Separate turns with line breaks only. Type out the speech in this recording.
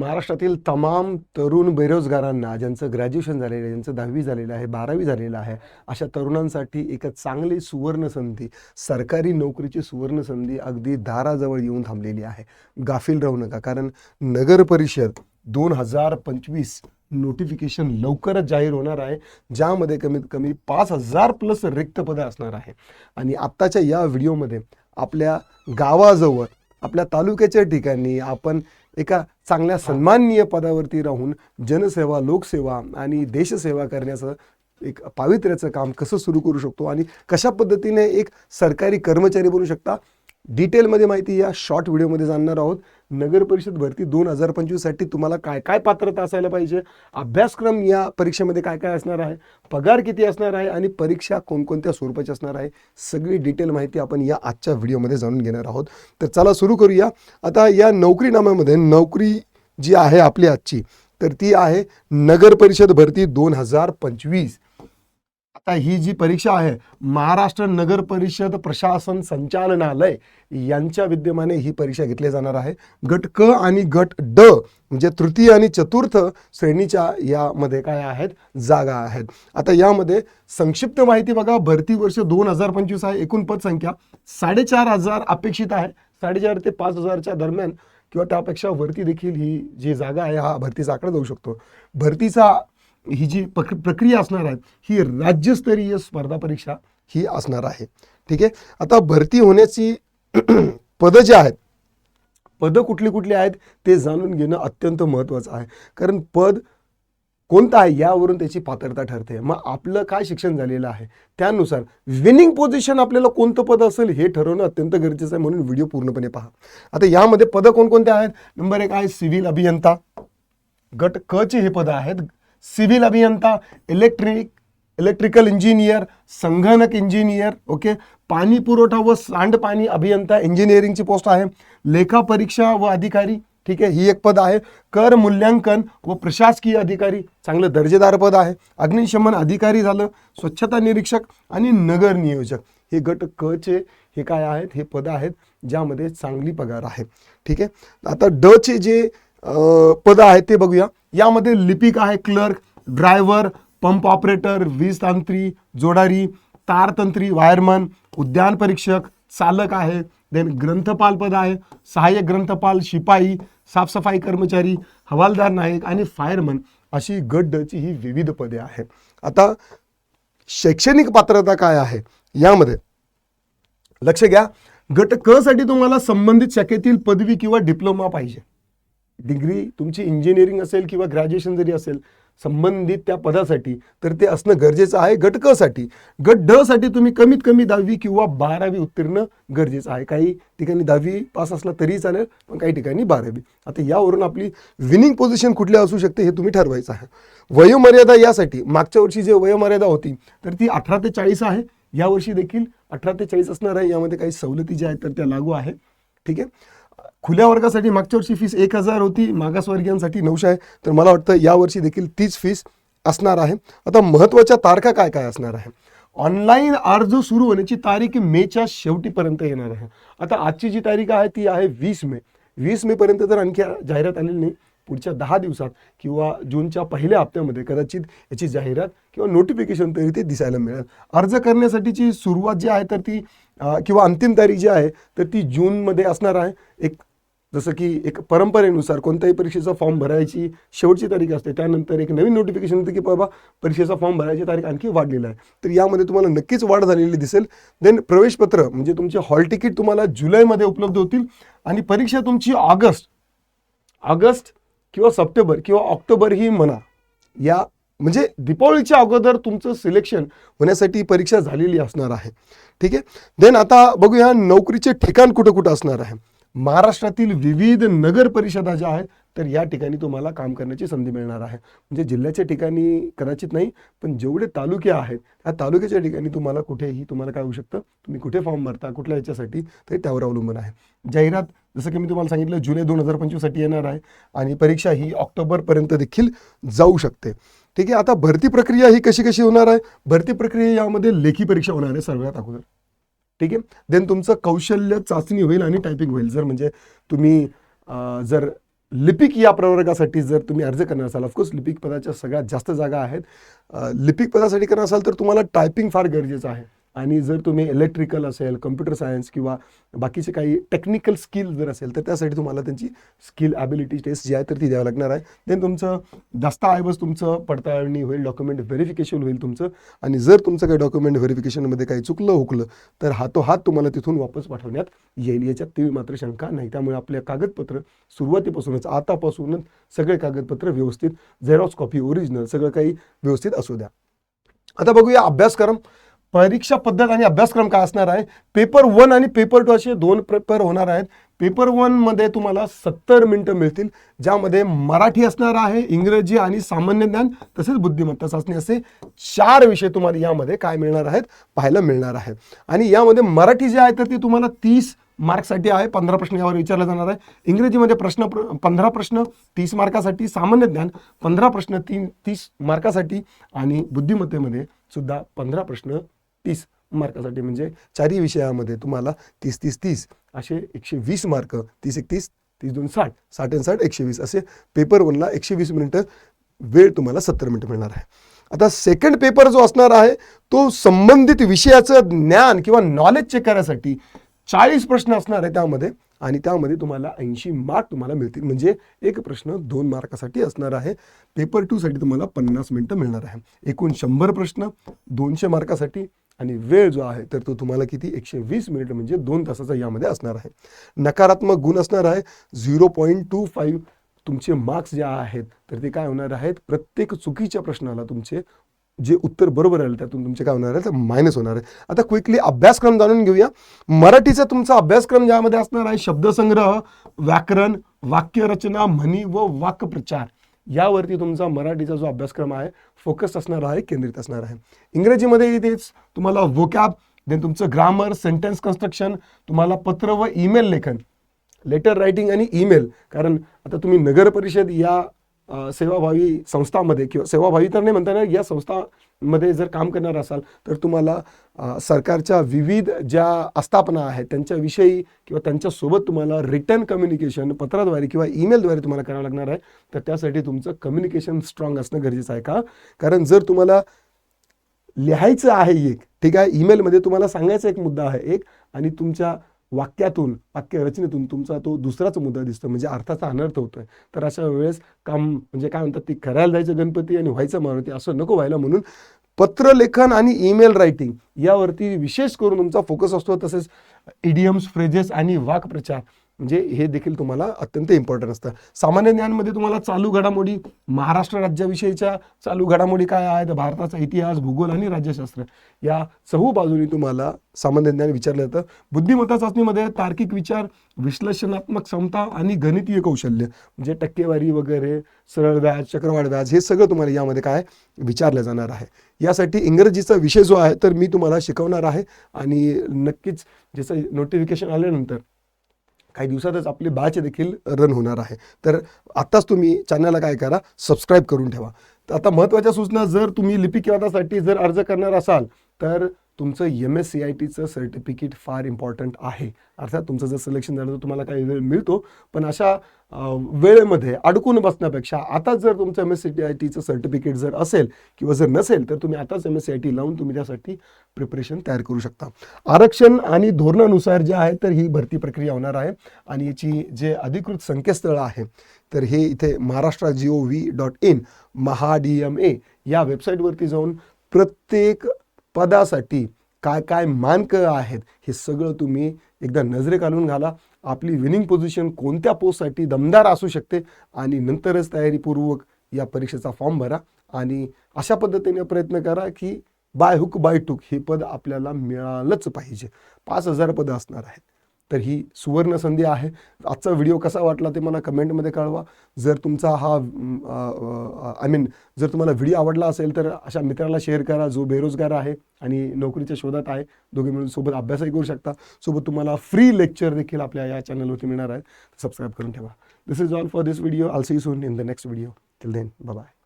महाराष्ट्रातील तमाम तरुण बेरोजगारांना ज्यांचं ग्रॅज्युएशन झालेलं आहे ज्यांचं दहावी झालेलं आहे बारावी झालेलं आहे अशा तरुणांसाठी एक चांगली सुवर्ण संधी सरकारी नोकरीची सुवर्ण संधी अगदी दाराजवळ येऊन थांबलेली आहे. गाफील राहू नका कारण नगर परिषद दोन हजार पंचवीस नोटिफिकेशन लवकरच जाहीर होणार आहे ज्यामध्ये कमीत कमी पाच हजार प्लस रिक्त पदं असणार आहे. आणि आत्ताच्या या व्हिडिओमध्ये आपल्या गावाजवळ आपल्या तालुक्याच्या ठिकाणी आपण एका चांगल्या सन्माननीय पदावरती राहून जनसेवा लोकसेवा आणि देशसेवा करण्याचं एक पावित्र्याचं काम कसं सुरू करू शकतो आणि कशा पद्धतीने एक सरकारी कर्मचारी बनू शकता डिटेलमध्ये माहिती या शॉर्ट व्हिडिओमध्ये जाणणार आहोत. नगर परिषद भरती दोन हजार पंचवीससाठी तुम्हाला काय काय पात्रता असायला पाहिजे? अभ्यासक्रम या परीक्षेमध्ये काय काय असणार आहे? पगार किती असणार आहे? आणि परीक्षा कोणकोणत्या स्वरूपाची असणार आहे? सगळी डिटेल माहिती आपण या आजच्या व्हिडिओमध्ये जाणून घेणार आहोत. तर चला सुरू करूया. आता या नोकरीनाम्यामध्ये नोकरी जी आहे आपली आजची तर ती आहे नगर परिषद भरती दोन हजार पंचवीस. आता ही जी परीक्षा आहे महाराष्ट्र नगर परिषद प्रशासन संचालनालय यांच्या विद्यमाने ही परीक्षा घेतली जाणार आहे. गट क आणि गट ड म्हणजे तृतीय आणि चतुर्थ श्रेणीच्या यामध्ये काय आहेत? जागा आहेत. आता यामध्ये संक्षिप्त माहिती बघा. भरती वर्ष दोन हजार पंचवीस आहे. एकूण पदसंख्या साडेचार हजार अपेक्षित आहे. साडेचार ते पाच हजारच्या दरम्यान किंवा त्यापेक्षा वरती देखील ही जी जागा आहे हा भरतीचा आकडा जाऊ शकतो. भरतीचा ही जी पक प्रक्रिया असणार आहे ही राज्यस्तरीय स्पर्धा परीक्षा ही असणार आहे. ठीक आहे? आता भरती होण्याची पदं जी आहेत पदं कुठली कुठली आहेत ते जाणून घेणं अत्यंत महत्त्वाचं आहे. कारण पद कोणतं आहे यावरून त्याची पात्रता ठरते. मग आपलं काय शिक्षण झालेलं आहे त्यानुसार विनिंग पोझिशन आपल्याला कोणतं पद असेल हे ठरवणं अत्यंत गरजेचं आहे म्हणून व्हिडिओ पूर्णपणे पहा. आता यामध्ये पदं कोणकोणते आहेत? नंबर एक आहे सिव्हिल अभियंता. गट क चे हे पदं आहेत. सिव्हिल अभियंता इलेक्ट्रिक इलेक्ट्रिकल इंजिनियर संगणक इंजिनियर ओके? पाणी पुरवठा व सांडपाणी अभियंता इंजिनिअरिंगची पोस्ट आहे. लेखा परीक्षा व अधिकारी ठीक आहे? ही एक पद आहे. कर मूल्यांकन व प्रशासकीय अधिकारी चांगलं दर्जेदार पद आहे. अग्निशमन अधिकारी झालं स्वच्छता निरीक्षक आणि नगर नियोजक. हे गट क चे हे काय आहेत? हे पद आहेत ज्यामध्ये चांगली पगार आहे. ठीक आहे? आता ड चे जे पदं आहेत ते बघूया. यामध्ये लिपिक आहे क्लर्क ड्रायव्हर पंप ऑपरेटर वीज तांत्री जोडारी तारतंत्री वायरमन उद्यान परीक्षक चालक आहे. देन ग्रंथपाल पद आहे. सहाय्यक ग्रंथपाल शिपाई साफसफाई कर्मचारी हवालदार नायक आणि फायरमन अशी गट ही विविध पदे आहेत. आता शैक्षणिक पात्रता काय आहे? यामध्ये लक्ष घ्या. गट क साठी तुम्हाला संबंधित शाखेतील पदवी किंवा डिप्लोमा पाहिजे. डिग्री तुमची इंजिनिअरिंग असेल किंवा ग्रॅज्युएशन जरी असेल संबंधित त्या पदासाठी तर ते असणं गरजेचं आहे गट क साठी गट ड साठी तुम्ही कमीत कमी दहावी किंवा बारावी उत्तीर्ण गरजेचं आहे. काही ठिकाणी दहावी पास असला तरी चालेल पण काही ठिकाणी बारावी. आता यावरून आपली विनिंग पोझिशन कुठली असू शकते हे तुम्ही ठरवायचं आहे. वयोमर्यादा यासाठी मागच्या वर्षी जे वयोमर्यादा होती तर ती अठरा ते चाळीस आहे. यावर्षी देखील अठरा ते चाळीस असणार आहे. यामध्ये काही सवलती ज्या आहेत तर त्या लागू आहे. ठीक आहे? खुल्या वर्गासाठी मागच्या वर्षी फीस एक हजार होती मागासवर्गीयांसाठी नऊशे आहे. तर मला वाटतं यावर्षी देखील तीच फीस असणार आहे. आता महत्त्वाच्या तारखा काय काय असणार आहे? ऑनलाईन अर्ज सुरू होण्याची तारीख मेच्या शेवटीपर्यंत येणार आहे. आता आजची जी तारीख आहे ती आहे वीस मे. वीस मे पर्यंत तर आणखी जाहिरात आलेली नाही. पुढच्या दहा दिवसात किंवा जूनच्या पहिल्या हप्त्यामध्ये कदाचित याची जाहिरात किंवा नोटिफिकेशन तरी ते दिसायला मिळेल. अर्ज करण्यासाठीची सुरुवात जी आहे तर ती किंवा अंतिम तारीख जी आहे तर ती जूनमध्ये असणार आहे. एक जसं की एक परंपरेनुसार कोणत्याही परीक्षेचा फॉर्म भरायची शेवटची तारीख असते त्यानंतर एक नवीन नोटिफिकेशन येते की बाबा परीक्षेचा फॉर्म भरायची तारीख आणखी वाढलेला आहे. तर यामध्ये तुम्हाला नक्कीच वाढ झालेली दिसेल. देन प्रवेशपत्र म्हणजे तुमचे हॉल तिकीट तुम्हाला जुलैमध्ये उपलब्ध होतील आणि परीक्षा तुमची ऑगस्ट ऑगस्ट किंवा सप्टेंबर किंवा ऑक्टोबर ही म्हणा. या म्हणजे दीपावलीच्या अगोदर तुमचं सिलेक्शन होण्यासाठी परीक्षा झालेली असणार आहे. ठीक आहे? देन आता बघूया नोकरीचे ठिकाण कुठं कुठं असणार आहे. महाराष्ट्रातील विविध नगर परिषदा ज्या आहेत तर या ठिकाणी तुम्हाला काम करण्याची संधी मिळणार आहे. म्हणजे जिल्ह्याच्या ठिकाणी कदाचित नाही पण जेवढे तालुके आहेत त्या तालुक्याच्या ठिकाणी तुम्हाला कुठेही तुम्हाला काय होऊ शकतं तुम्ही कुठे फॉर्म भरता कुठल्या याच्यासाठी तर त्यावर अवलंबून आहे. जाहिरात जसं की मी तुम्हाला सांगितलं जुलै दोन हजार पंचवीससाठी येणार आहे आणि परीक्षा ही ऑक्टोबरपर्यंत देखील जाऊ शकते. ठीक आहे आता भरती प्रक्रिया ही कशी कशी होणार आहे? भरती प्रक्रिया यामध्ये लेखी परीक्षा होणार आहे सर्वात अगोदर. ठीक आहे? देन तुमचं कौशल्य चाचणी होईल आणि टायपिंग होईल. जर म्हणजे तुम्ही जर लिपिक या प्रवर्गासाठी जर तुम्ही अर्ज करणार असाल ऑफकोर्स लिपिक पदाच्या सगळ्यात जास्त जागा आहेत. लिपिक पदासाठी करणार असाल तर तुम्हाला टायपिंग फार गरजेचं आहे. आणि जर तुम्ही इलेक्ट्रिकल असेल कम्प्युटर सायन्स किंवा बाकीचे काही टेक्निकल स्किल जर असेल तर त्यासाठी तुम्हाला त्यांची स्किल ॲबिलिटी टेस्ट जी आहे तर ती द्यावं लागणार आहे. देन तुमचं दस्ताऐवज तुमचं पडताळणी होईल डॉक्युमेंट व्हेरिफिकेशन होईल तुमचं. आणि जर तुमचं काही डॉक्युमेंट व्हेरिफिकेशनमध्ये काही चुकलं हुकलं तर हातोहात तुम्हाला तिथून वापस पाठवण्यात येईल. याच्यात तीळ मात्र शंका नाही. त्यामुळे आपले कागदपत्र सुरुवातीपासूनच आतापासूनच सगळे कागदपत्र व्यवस्थित झेरॉक्स कॉपी ओरिजिनल सगळं काही व्यवस्थित असू द्या. आता बघूया अभ्यासक्रम. परीक्षा पद्धत आणि अभ्यासक्रम काय असणार आहे? पेपर वन आणि पेपर टू असे दोन पेपर होणार आहेत. पेपर वनमध्ये तुम्हाला सत्तर मिनटं मिळतील ज्यामध्ये मराठी असणार आहे इंग्रजी आणि सामान्य ज्ञान तसेच बुद्धिमत्ता चाचणी असे चार विषय तुम्हाला यामध्ये काय मिळणार आहेत पाहायला मिळणार आहे. आणि यामध्ये मराठी जे आहे तर ती तुम्हाला तीस मार्कसाठी आहे पंधरा प्रश्न यावर विचारला जाणार आहे. इंग्रजीमध्ये प्रश्न प्र पंधरा प्रश्न तीस मार्कासाठी सामान्य ज्ञान पंधरा प्रश्न तीन तीस मार्कासाठी आणि बुद्धिमत्तेमध्ये सुद्धा पंधरा प्रश्न तीस मार्कासाठी. म्हणजे चारही विषयामध्ये तुम्हाला तीस तीस तीस असे एकशे वीस मार्क तीस एक तीस तीस दोन साठ साठ आणि साठ एकशे वीस असे पेपर वनला एकशे वीस मिनिटं वेळ तुम्हाला सत्तर मिनिटं मिळणार आहे. आता सेकंड पेपर जो असणार आहे तो संबंधित विषयाचं ज्ञान किंवा नॉलेज चेक करण्यासाठी चाळीस प्रश्न असणार आहे त्यामध्ये. आणि त्यामध्ये तुम्हाला ऐंशी मार्क तुम्हाला मिळतील. म्हणजे एक प्रश्न दोन मार्कासाठी असणार आहे. पेपर टूसाठी तुम्हाला पन्नास मिनटं मिळणार आहे. एकूण शंभर प्रश्न दोनशे मार्कासाठी आणि वेळ जो आहे तर तो तुम्हाला किती? एकशे वीस मिनिट म्हणजे दोन तासाचा यामध्ये असणार आहे. नकारात्मक गुण असणार आहे. झिरो पॉईंट टू फाईव्ह तुमचे मार्क्स जे आहेत तर ते काय होणार आहेत? प्रत्येक चुकीच्या प्रश्नाला तुमचे जे उत्तर बरोबर आलं त्यातून तुमचे काय होणार आहे तर मायनस होणार आहे. आता क्विकली अभ्यासक्रम जाणून घेऊया. मराठीचा तुमचा अभ्यासक्रम ज्यामध्ये असणार आहे शब्दसंग्रह व्याकरण वाक्यरचना म्हणी व वाक्प्रचार. यावरती तुमचा मराठीचा जो अभ्यासक्रम आहे फोकस असणार आहे केंद्रित असणार आहे. इंग्रजीमध्ये तेच तुम्हाला वोकॅब देन तुमचं ग्रामर सेंटेन्स कन्स्ट्रक्शन तुम्हाला पत्र व ईमेल लेखन. लेटर रायटिंग आणि ईमेल कारण आता तुम्ही नगर परिषद या सेवाभावी संस्थामध्ये किंवा सेवाभावी तर नाही म्हणता येणार या संस्थामध्ये जर काम करणार असाल तर तुम्हाला सरकारच्या विविध ज्या आस्थापना आहेत त्यांच्याविषयी किंवा त्यांच्यासोबत तुम्हाला रिटर्न कम्युनिकेशन पत्राद्वारे किंवा ईमेलद्वारे तुम्हाला करावं लागणार आहे तर त्यासाठी तुमचं कम्युनिकेशन स्ट्रॉंग असणं गरजेचं आहे का? कारण जर तुम्हाला लिहायचं आहे एक ठीक आहे? ईमेलमध्ये तुम्हाला सांगायचा एक मुद्दा आहे एक आणि तुमच्या वाक्यातून वाक्य रचनेतून तुमचा तो दुसराच मुद्दा दिसतो म्हणजे अर्थाचा अनर्थ होतोय. तर अशा वेळेस काम म्हणजे काय म्हणतात ते करायला जायचं गणपती आणि व्हायचं मारुती असं नको व्हायला म्हणून पत्रलेखन आणि ईमेल रायटिंग यावरती विशेष करून तुमचा फोकस असतो. तसेच इडियम्स फ्रेजेस आणि वाक्प्रचार म्हणजे हे देखील तुम्हाला अत्यंत इम्पॉर्टंट असतं. सामान्य ज्ञानमध्ये तुम्हाला चालू घडामोडी महाराष्ट्र राज्याविषयीच्या चालू घडामोडी काय आहेत? भारताचा इतिहास भूगोल आणि राज्यशास्त्र या चहू बाजूनी तुम्हाला सामान्य ज्ञान विचारलं जातं. बुद्धिमत्ता चाचणीमध्ये तार्किक विचार विश्लेषणात्मक क्षमता आणि गणितीय कौशल्य म्हणजे टक्केवारी वगैरे सरळ व्याज चक्रवाढ व्याज हे सगळं तुम्हाला यामध्ये काय विचारलं जाणार आहे. यासाठी इंग्रजीचा विषय जो आहे तर मी तुम्हाला शिकवणार आहे. आणि नक्कीच ज्याचं नोटिफिकेशन आल्यानंतर काही दिवसातच आपली बॅच देखील रन होणार आहे. तर आत्ताच तुम्ही चॅनलला काय करा सबस्क्राईब करून ठेवा. तर आता महत्त्वाच्या सूचना जर तुम्ही लिपिक वादासाठी जर अर्ज करणार असाल तर तुमचं एम एस सी आय टीचं सर्टिफिकेट फार इम्पॉर्टंट आहे. अर्थात तुमचं जर सिलेक्शन झालं तर तुम्हाला काही वेळ मिळतो. पण अशा वेळेमध्ये अडकून बसण्यापेक्षा आता जर तुमचं एम एस सी आय टीचं सर्टिफिकेट जर असेल किंवा जर नसेल तर तुम्ही आताच M S C I T लावून तुम्ही त्यासाठी प्रिपरेशन तयार करू शकता. आरक्षण आणि धोरणानुसार जे आहे तर ही भरती प्रक्रिया होणार आहे. आणि याची जे अधिकृत संकेतस्थळ आहे तर हे इथे Maharashtra G O V dot in Maha D M A या वेबसाईटवरती जाऊन प्रत्येक पदासाठी काय काय मानकं आहेत हे सगळं तुम्ही एकदा नजरे घालून घाला. आपली विनिंग पोझिशन कोणत्या पोस्टसाठी दमदार असू शकते आणि नंतरच तयारीपूर्वक या परीक्षेचा फॉर्म भरा आणि अशा पद्धतीने प्रयत्न करा की बाय हुक बाय टूक हे पद आपल्याला मिळालंच पाहिजे. पाच हजार पदं असणार आहेत. तर ही सुवर्ण संधी आहे. आजचा व्हिडिओ कसा वाटला ते मला कमेंटमध्ये कळवा. जर तुमचा हा आय मीन जर तुम्हाला व्हिडिओ आवडला असेल तर अशा मित्राला शेअर करा जो बेरोजगार आहे आणि नोकरीच्या शोधात आहे. दोघे मिळून सोबत अभ्यासही करू शकता. सोबत तुम्हाला फ्री लेक्चर देखील आपल्या या चॅनलवरती मिळणार आहे. सबस्क्राईब करून ठेवा. This is all for this video I'll see soon in the next video till then bye